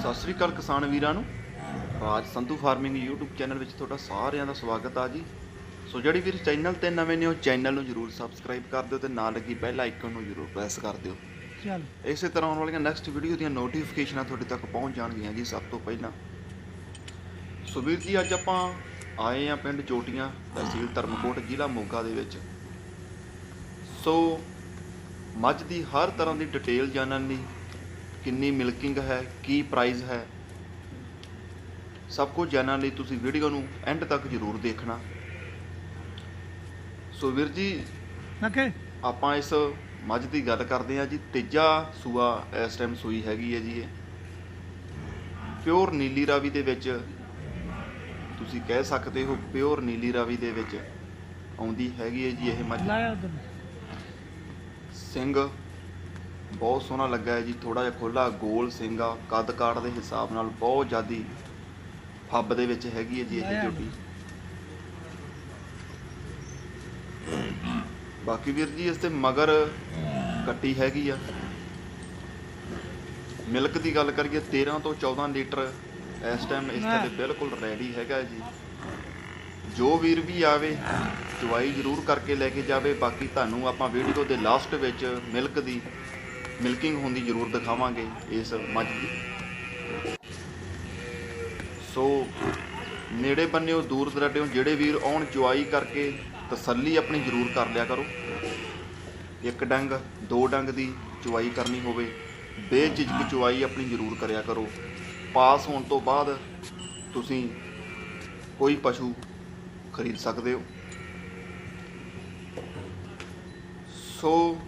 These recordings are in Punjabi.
ਸਤਿ ਸ੍ਰੀ ਅਕਾਲ ਕਿਸਾਨ ਵੀਰਾਂ ਨੂੰ। Raj Sandhu farming YouTube channel ਵਿੱਚ ਤੁਹਾਡਾ ਸਾਰਿਆਂ ਦਾ ਸਵਾਗਤ ਆ ਜੀ। ਸੋ ਜਿਹੜੀ ਵੀਰ ਚੈਨਲ ਤੇ ਨਵੇਂ ਨੇ ਉਹ ਚੈਨਲ ਨੂੰ ਜਰੂਰ ਸਬਸਕ੍ਰਾਈਬ ਕਰ ਦਿਓ ਤੇ ਨਾਲ ਲੱਗੀ ਬੈਲ ਆਈਕਨ ਨੂੰ ਜਰੂਰ ਪ੍ਰੈਸ ਕਰ ਦਿਓ। ਚੱਲ। ਇਸੇ ਤਰ੍ਹਾਂ ਆਉਣ ਵਾਲੀਆਂ ਨੈਕਸਟ ਵੀਡੀਓ ਦੀਆਂ ਨੋਟੀਫਿਕੇਸ਼ਨਾਂ ਤੁਹਾਡੇ ਤੱਕ ਪਹੁੰਚ ਜਾਣਗੀਆਂ ਜੀ ਸਭ ਤੋਂ ਪਹਿਲਾਂ। ਸੋ ਵੀਰ ਜੀ ਅੱਜ ਆਪਾਂ ਆਏ ਆ ਪਿੰਡ ਚੋਟੀਆਂ ਤਹਿਸੀਲ ਧਰਮਕੋਟ ਜ਼ਿਲ੍ਹਾ ਮੋਗਾ ਦੇ ਵਿੱਚ। ਸੋ ਮੱਝ ਦੀ ਹਰ ਤਰ੍ਹਾਂ ਦੀ ਡਿਟੇਲ ਜਾਣਨ ਲਈ ਕਿੰਨੀ ਮਿਲਕਿੰਗ ਹੈ ਕੀ ਪ੍ਰਾਈਸ ਹੈ ਸਭ ਕੁਝ ਜਾਣਨ ਲਈ ਤੁਸੀਂ ਵੀਡੀਓ ਨੂੰ ਐਂਡ ਤੱਕ ਜ਼ਰੂਰ ਦੇਖਣਾ। ਸੋ ਵੀਰ ਜੀ ਨਕੇ ਆਪਾਂ ਇਸ ਮੱਝ ਦੀ ਗੱਲ ਕਰਦੇ ਹਾਂ ਜੀ ਤੀਜਾ ਸੂਆ ਇਸ ਟਾਈਮ ਸੂਈ ਹੈਗੀ ਹੈ ਜੀ ਇਹ। ਪਿਓਰ ਨੀਲੀ ਰਾਵੀ ਦੇ ਵਿੱਚ ਤੁਸੀਂ ਕਹਿ ਸਕਦੇ ਹੋ ਪਿਓਰ ਨੀਲੀ ਰਾਵੀ ਦੇ ਵਿੱਚ ਆਉਂਦੀ ਹੈਗੀ ਹੈ ਜੀ ਇਹ ਮੱਝ। ਸਿੰਘ ਬਹੁਤ ਸੋਹਣਾ ਲੱਗਾ ਹੈ ਜੀ ਥੋੜਾ ਜਿਹਾ ਖੋਲਾ ਗੋਲ ਸਿੰਘ ਆ ਕੱਦ ਕਾਠ ਦੇ ਹਿਸਾਬ ਨਾਲ ਬਹੁਤ ਜ਼ਿਆਦੀ ਫੱਬ ਦੇ ਵਿੱਚ ਹੈਗੀ ਹੈ ਜੀ ਇਹ ਜੋਟੀ ਬਾਕੀ ਵੀਰ ਜੀ ਇਸ ਤੇ ਮਗਰ ਕੱਟੀ ਹੈਗੀ ਆ। ਮਿਲਕ ਦੀ ਗੱਲ ਕਰੀਏ 13 ਤੋਂ 14 ਲੀਟਰ ਇਸ ਟਾਈਮ ਇਸ ਤੇ ਬਿਲਕੁਲ ਰੈਡੀ ਹੈਗਾ ਜੀ। ਜੋ ਵੀਰ ਵੀ ਆਵੇ ਚੁਆਈ ਜ਼ਰੂਰ ਕਰਕੇ ਲੈ ਕੇ ਜਾਵੇ। ਬਾਕੀ ਤੁਹਾਨੂੰ ਆਪਾਂ ਵੀਡੀਓ ਦੇ ਲਾਸਟ ਵਿੱਚ ਮਿਲਕ ਦੀ ਮਿਲਕਿੰਗ ਹੁੰਦੀ ਜ਼ਰੂਰ ਦਿਖਾਵਾਂਗੇ ਇਸ ਮੱਝ ਦੀ। ਸੋ, ਨੇੜੇ ਬੰਨਿਓ, ਦੂਰ ਦਰਾਡਿਓ, ਜਿਹੜੇ ਵੀਰ ਆਉਣ ਚੁਆਈ ਕਰਕੇ ਤਸੱਲੀ ਆਪਣੀ ਜ਼ਰੂਰ ਕਰ ਲਿਆ ਕਰੋ। ਇੱਕ ਡੰਗ, ਦੋ ਡੰਗ ਦੀ ਚੁਆਈ ਕਰਨੀ ਹੋਵੇ, ਬੇਝਿਜਕ ਚੁਆਈ ਆਪਣੀ ਜ਼ਰੂਰ ਕਰਿਆ ਕਰੋ। ਪਾਸ ਹੋਣ ਤੋਂ ਬਾਅਦ ਤੁਸੀਂ ਕੋਈ ਪਸ਼ੂ ਖਰੀਦ ਸਕਦੇ ਹੋ। ਸੋ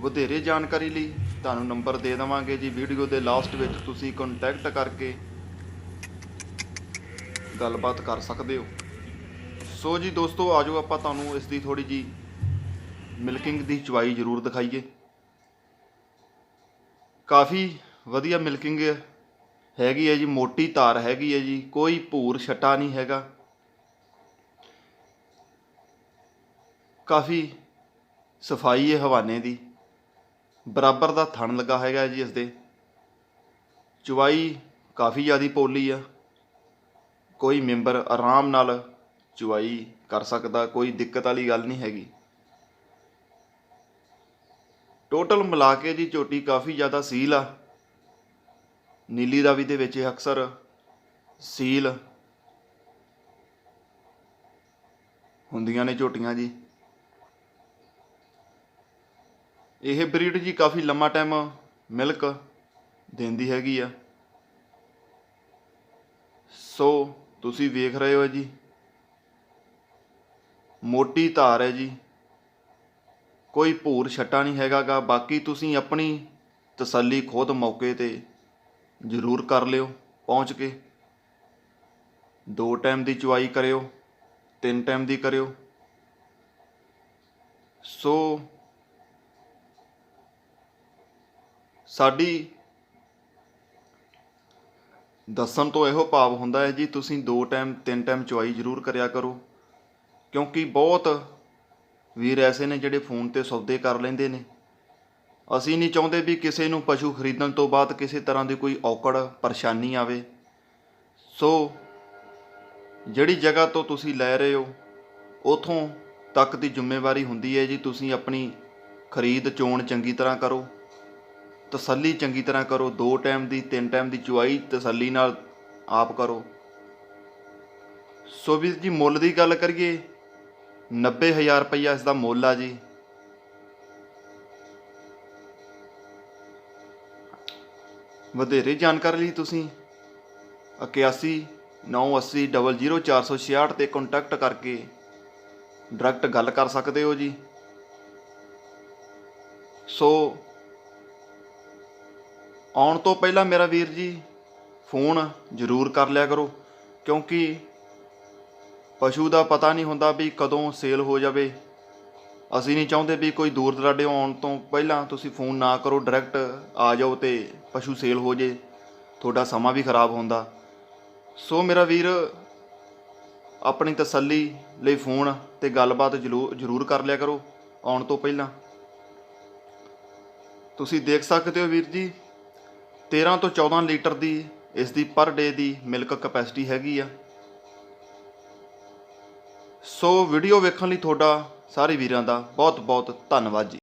ਵਧੇਰੇ ਜਾਣਕਾਰੀ ਲਈ ਤੁਹਾਨੂੰ ਨੰਬਰ ਦੇ ਦੇਵਾਂਗੇ ਜੀ। ਵੀਡੀਓ ਦੇ ਲਾਸਟ ਵਿੱਚ ਤੁਸੀਂ ਕੰਟੈਕਟ ਕਰਕੇ ਗੱਲਬਾਤ ਕਰ ਸਕਦੇ ਹੋ। ਸੋ ਜੀ ਦੋਸਤੋ, ਆਜੋ ਆਪਾਂ ਤੁਹਾਨੂੰ ਇਸ ਦੀ ਥੋੜੀ ਜੀ ਮਿਲਕਿੰਗ ਦੀ ਚਵਾਈ ਜ਼ਰੂਰ ਦਿਖਾਈਏ। ਕਾਫੀ ਵਧੀਆ ਮਿਲਕਿੰਗ ਹੈਗੀ ਹੈ ਜੀ, ਮੋਟੀ ਤਾਰ ਹੈਗੀ ਹੈ ਜੀ, ਕੋਈ ਭੂਰ ਛਟਾ ਨਹੀਂ ਹੈਗਾ। ਕਾਫੀ ਸਫ਼ਾਈ ਹੈ ਹਵਾਨੇ ਦੀ। ਬਰਾਬਰ ਦਾ ਥਣ ਲੱਗਾ ਹੈਗਾ ਜੀ ਇਸ ਦੇ। ਚੁਵਾਈ ਕਾਫੀ ਜ਼ਿਆਦੀ ਪੋਲੀ ਆ। ਕੋਈ ਮੈਂਬਰ ਆਰਾਮ ਨਾਲ ਚੁਵਾਈ ਕਰ ਸਕਦਾ, ਕੋਈ ਦਿੱਕਤ ਵਾਲੀ ਗੱਲ ਨਹੀਂ ਹੈਗੀ। ਟੋਟਲ ਮਿਲਾ ਕੇ ਜੀ ਝੋਟੀ ਕਾਫੀ ਜ਼ਿਆਦਾ ਸੀਲ ਆ। ਨੀਲੀ ਰਾਵੀ ਦੇ ਵਿੱਚ ਅਕਸਰ ਸੀਲ ਹੁੰਦੀਆਂ ਨੇ ਝੋਟੀਆਂ ਜੀ। ਇਹ ਬਰੀਡ ਜੀ ਕਾਫੀ ਲੰਮਾ ਟਾਈਮ ਮਿਲਕ ਦਿੰਦੀ ਹੈਗੀ ਆ। ਸੋ ਤੁਸੀਂ ਵੇਖ ਰਹੇ ਹੋ ਜੀ। ਮੋਟੀ ਧਾਰ ਹੈ ਜੀ। ਕੋਈ ਭੂਰ ਛੱਟਾ ਨਹੀਂ ਹੈਗਾਗਾ ਬਾਕੀ ਤੁਸੀਂ ਆਪਣੀ ਤਸੱਲੀ ਖੁਦ ਮੌਕੇ ਤੇ ਜ਼ਰੂਰ ਕਰ ਲਿਓ, ਪਹੁੰਚ ਕੇ। ਦੋ ਟਾਈਮ ਦੀ ਚੁਆਈ ਕਰਿਓ, ਤਿੰਨ ਟਾਈਮ ਦੀ ਕਰਿਓ। ਸੋ ਸਾਡੀ ਦੱਸਣ ਤੋਂ ਇਹੋ ਭਾਵ ਹੁੰਦਾ ਹੈ ਜੀ, ਤੁਸੀਂ ਦੋ ਟਾਈਮ, ਤਿੰਨ ਟਾਈਮ ਚੁਆਈ ਜ਼ਰੂਰ ਕਰਿਆ ਕਰੋ। ਕਿਉਂਕਿ ਬਹੁਤ ਵੀਰ ਐਸੇ ਨੇ ਜਿਹੜੇ ਫੋਨ ਤੇ ਸੌਦੇ ਕਰ ਲੈਂਦੇ ਨੇ। ਅਸੀਂ ਨਹੀਂ ਚਾਹੁੰਦੇ ਵੀ ਕਿਸੇ ਨੂੰ ਪਸ਼ੂ ਖਰੀਦਣ ਤੋਂ ਬਾਅਦ ਕਿਸੇ ਤਰ੍ਹਾਂ ਦੀ ਕੋਈ ਔਕੜ, ਪਰੇਸ਼ਾਨੀ ਆਵੇ। ਸੋ ਜਿਹੜੀ ਜਗ੍ਹਾ ਤੋਂ ਤੁਸੀਂ ਲੈ ਰਹੇ ਹੋ, ਉਥੋਂ ਤੱਕ ਦੀ ਜ਼ਿੰਮੇਵਾਰੀ ਹੁੰਦੀ ਹੈ ਜੀ, ਤੁਸੀਂ ਆਪਣੀ ਖਰੀਦ ਚੋਣ ਚੰਗੀ ਤਰ੍ਹਾਂ ਕਰੋ। ਤਸੱਲੀ ਚੰਗੀ ਤਰ੍ਹਾਂ ਕਰੋ, ਦੋ ਟਾਈਮ ਦੀ, ਤਿੰਨ ਟਾਈਮ ਦੀ ਚੁਆਈ, ਤਸੱਲੀ ਨਾਲ ਆਪ ਕਰੋ। ਸੋ ਵੀਰ ਜੀ, ਮੁੱਲ ਦੀ ਗੱਲ ਕਰੀਏ 90000 ਰੁਪਈਆ ਇਸ ਦਾ ਮੁੱਲ ਆ ਜੀ। ਵਧੇਰੇ ਜਾਣਕਾਰੀ ਲਈ ਤੁਸੀਂ 81 980 00466 ਤੇ ਕੰਟੈਕਟ ਕਰਕੇ ਡਾਇਰੈਕਟ ਗੱਲ ਕਰ ਸਕਦੇ ਹੋ ਜੀ। ਸੋ ਆਉਣ ਤੋਂ ਪਹਿਲਾਂ ਮੇਰਾ ਵੀਰ ਜੀ ਫੋਨ ਜ਼ਰੂਰ ਕਰ ਲਿਆ ਕਰੋ, ਕਿਉਂਕਿ ਪਸ਼ੂ ਦਾ ਪਤਾ ਨਹੀਂ ਹੁੰਦਾ ਵੀ ਕਦੋਂ ਸੇਲ ਹੋ ਜਾਵੇ। ਅਸੀਂ ਨਹੀਂ ਚਾਹੁੰਦੇ ਵੀ ਕੋਈ ਦੂਰ ਦਰਾਡੇ ਆਉਣ ਤੋਂ ਪਹਿਲਾਂ ਤੁਸੀਂ ਫੋਨ ਨਾ ਕਰੋ, ਡਾਇਰੈਕਟ ਆ ਜਾਓ ਤੇ ਪਸ਼ੂ ਸੇਲ ਹੋ ਜੇ, ਤੁਹਾਡਾ ਸਮਾਂ ਵੀ ਖਰਾਬ ਹੁੰਦਾ। ਸੋ ਮੇਰਾ ਵੀਰ, ਆਪਣੀ ਤਸੱਲੀ ਲਈ ਫੋਨ ਤੇ ਗੱਲਬਾਤ ਜਲੂ- ਜ਼ਰੂਰ ਕਰ ਲਿਆ ਕਰੋ ਆਉਣ ਤੋਂ ਪਹਿਲਾਂ। ਤੁਸੀਂ ਦੇਖ ਸਕਦੇ ਹੋ ਵੀਰ ਜੀ 13 ਤੋਂ 14 ਲੀਟਰ ਦੀ ਇਸ ਦੀ ਪਰ ਡੇ ਦੀ ਮਿਲਕ ਕਪੈਸਿਟੀ ਹੈਗੀ ਆ। ਸੋ ਵੀਡੀਓ ਵੇਖਣ ਲਈ ਤੁਹਾਡਾ ਸਾਰੇ ਵੀਰਾਂ ਦਾ ਬਹੁਤ ਬਹੁਤ ਧੰਨਵਾਦ ਜੀ।